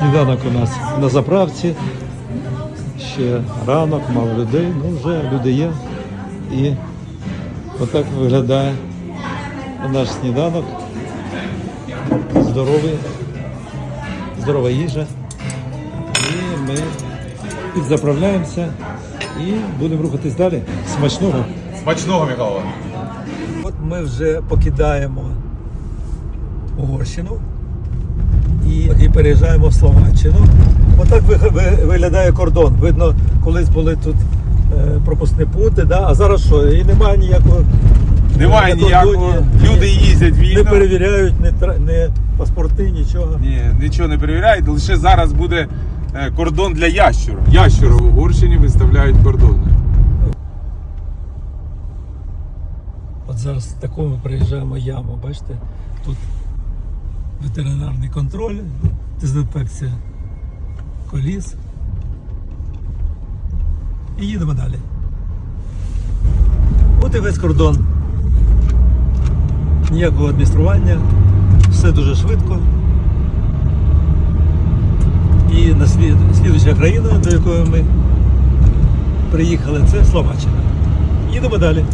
Сніданок у нас на заправці. Ще ранок, мало людей, ну вже люди є. І отак виглядає наш сніданок. Здоровий, здорова їжа. І ми підзаправляємося і будемо рухатись далі. Смачного! Смачного, Михайло. От ми вже покидаємо Угорщину переїжджаємо в Словаччину. Отак ви- ви- виглядає кордон. Видно, колись були тут е, пропускні пункти, да? а зараз що? І немає ніякого. Немає ніякого. Люди їздять Не перевіряють не, не паспорти, нічого. Ні, нічого не перевіряють. Лише зараз буде е, кордон для ящуру. Ящуру в Угорщині виставляють кордони. От зараз в таку ми приїжджаємо яму, бачите, тут ветеринарний контроль, дезінфекція коліс. І їдемо далі. От і весь кордон. Ніякого адміністрування, все дуже швидко. І на слід, слідуюча країна, до якої ми приїхали, це Словаччина. Їдемо далі.